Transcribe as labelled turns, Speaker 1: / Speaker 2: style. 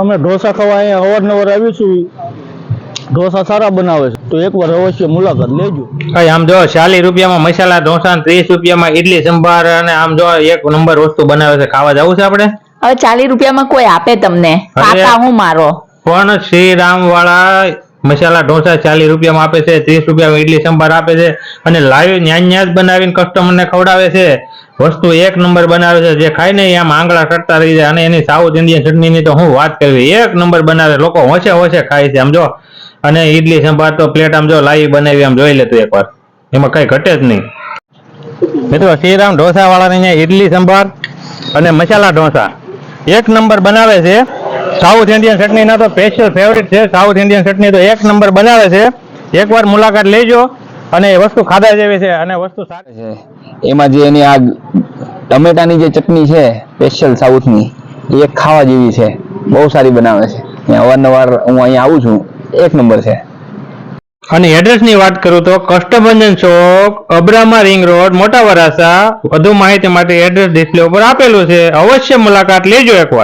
Speaker 1: અમે ઢોસા ખાવા અહીંયા અવારનવાર આવીશું ઢોસા સારા બનાવે છે. તો એકવાર અવશ્ય મુલાકાત લેજો.
Speaker 2: કઈ આમ જો ચાલીસ રૂપિયામાં મસાલા ઢોસા ત્રીસ રૂપિયામાં ઇડલી સંભાર અને આમ જો એક નંબર વસ્તુ બનાવે છે. ખાવા જવું છે આપણે?
Speaker 3: હવે ચાલીસ રૂપિયામાં કોઈ આપે તમને? કાકા હું મારો?
Speaker 2: પણ શ્રીરામ વાળા મસાલા ઢોસા ચાલીસ રૂપિયામાં આપે છે, ત્રીસ રૂપિયામાં ઇડલી સંભાર આપે છે અને ન્યા ન્યાજ જ બનાવીને કસ્ટમરને ખવડાવે છે. વસ્તુ એક નંબર બનાવે છે, જે ખાય ને આમ આંગળા કરતા રહી જાય અને એની સાઉથ ઇન્ડિયન ચટણીની તો હું વાત કરવી, એક નંબર બનાવે, લોકો હોશે હોશે ખાય છે, આમ જો. અને ઇડલી સંભાર તો પ્લેટ આમ જો લાઈવ બનાવી, આમ જોઈ લેતું એકવાર. એમાં કઈ ઘટે જ નહીં. મિત્રો, શ્રીરામ ઢોસા વાળાને ઇડલી સંભાર અને મસાલા ઢોસા. એક નંબર બનાવે છે સાઉથ ઇન્ડિયન ચટણીના તો સ્પેશિયલ ફેવરિટ છે. સાઉથ ઇન્ડિયન ચટણી તો એક નંબર બનાવે છે. એકવાર મુલાકાત લેજો અને એ વસ્તુ ખાધા જેવી છે અને વસ્તુ સારી
Speaker 4: છે. એમાં જે એની આ ટમેટાની જે ચટણી છે સ્પેશિયલ સાઉથની એ એક ખાવા જેવી છે. બહુ સારી બનાવે છે. અહીંયા અવારનવાર હું અહીંયા આવું છું. એક નંબર છે.
Speaker 2: અને એડ્રેસની વાત કરું તો કષ્ટભંજન ચોક અબ્રામા રિંગ રોડ મોટા વરાસા વધુ માહિતી માટે એડ્રેસ ડિસ્પ્લે ઉપર આપેલું છે. અવશ્ય મુલાકાત લેજો એકવાર.